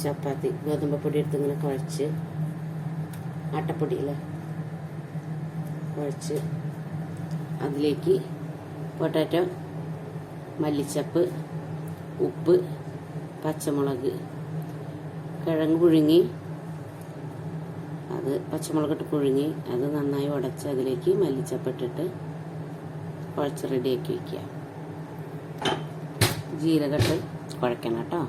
ചപ്പാത്തി ഗോതമ്പ് പൊടി എടുത്ത് ഇങ്ങനെ കുഴച്ച് ആട്ടപ്പൊടിയില്ലേ? കുഴച്ച് അതിലേക്ക് പൊട്ടാറ്റോ മല്ലിച്ചപ്പ് ഉപ്പ് പച്ചമുളക് കിഴങ്ങ് പുഴുങ്ങി അത് പച്ചമുളകിട്ട് പുഴുങ്ങി അത് നന്നായി ഉടച്ച് അതിലേക്ക് മല്ലിച്ചപ്പ് ഇട്ടിട്ട് കുഴച്ച് റെഡിയാക്കി വയ്ക്കുക ജീരകട്ട് കുഴക്കണം കേട്ടോ.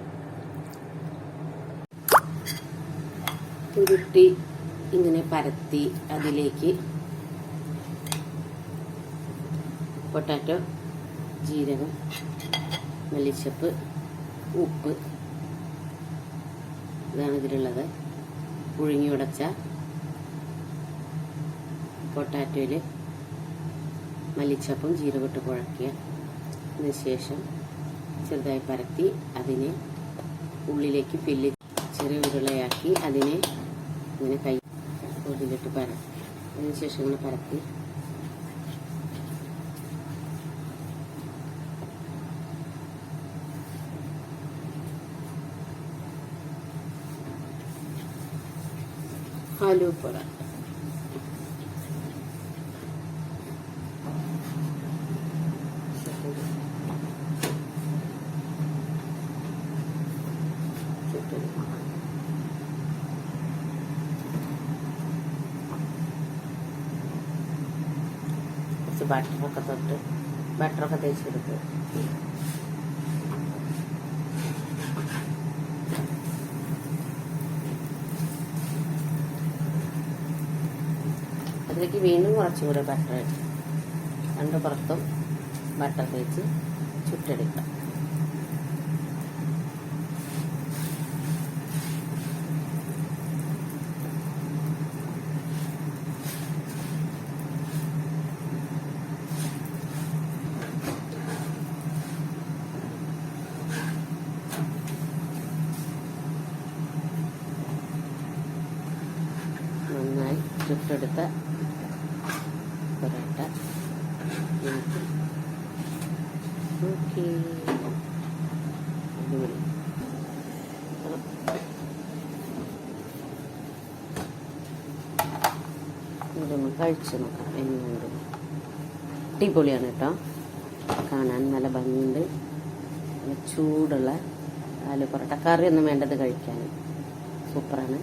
ഉരുട്ടി ഇങ്ങനെ പരത്തി അതിലേക്ക് പൊട്ടാറ്റോ ജീരകം മല്ലിച്ചപ്പ് ഉപ്പ് ഇതാണ് ഇതിലുള്ളത്. പുഴുങ്ങി ഉടച്ച പൊട്ടാറ്റോയിൽ മല്ലിച്ചപ്പും ജീരകട്ട് കുഴക്കുക. അതിന് ശേഷം ചെറുതായി പരത്തി അതിനെ ഉള്ളിലേക്ക് ഫില്ല് ചെറിയ ഉരുളയാക്കി അതിനെ ഇങ്ങനെ കൈ ഉള്ളിലിട്ട് പര അതിന് ശേഷം ഇങ്ങനെ പരത്തി ആലു പൊറോട്ട കുറച്ച് ബട്ടറൊക്കെ തൊട്ട് ബട്ടറൊക്കെ തേച്ചെടുത്ത്. അതിലേക്ക് വീണ്ടും കുറച്ചും കൂടെ ബട്ടർ രണ്ട് പുറത്തും ബട്ടർ തേച്ച് ചുട്ടെടുക്കാം നന്നായി ചുട്ടെടുത്ത പൊറോട്ട നമുക്ക് ഓക്കെ. അടിപൊളി. ഇതൊന്ന് കഴിച്ചു നോക്കാം എന്നുണ്ട് അടിപൊളിയാണ് കേട്ടോ. കാണാൻ നല്ല ഭംഗിയുണ്ട്. നല്ല ചൂടുള്ള ആലു പൊറോട്ട കറിയൊന്നും വേണ്ടത് കഴിക്കാൻ. സൂപ്പറാണ്.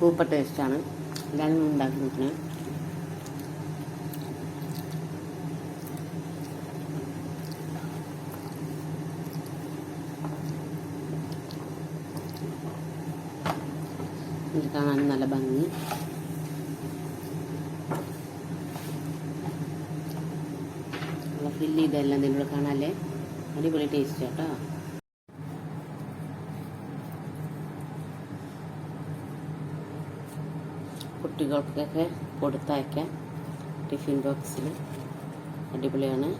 സൂപ്പർ ടേസ്റ്റാണ്. ഇതാണ് ഉണ്ടാക്കി നോക്കണേ ഇത് കാണാൻ നല്ല ഭംഗി. ഫില്ല് ചെയ്തെല്ലാം ഇതിലൂടെ കാണാല്ലേ അടിപൊളി ടേസ്റ്റ് കേട്ടോ കുട്ടികൾക്കൊക്കെ കൊടുത്തയക്കാം ടിഫിൻ ബോക്സിൽ അടിപൊളിയാണ്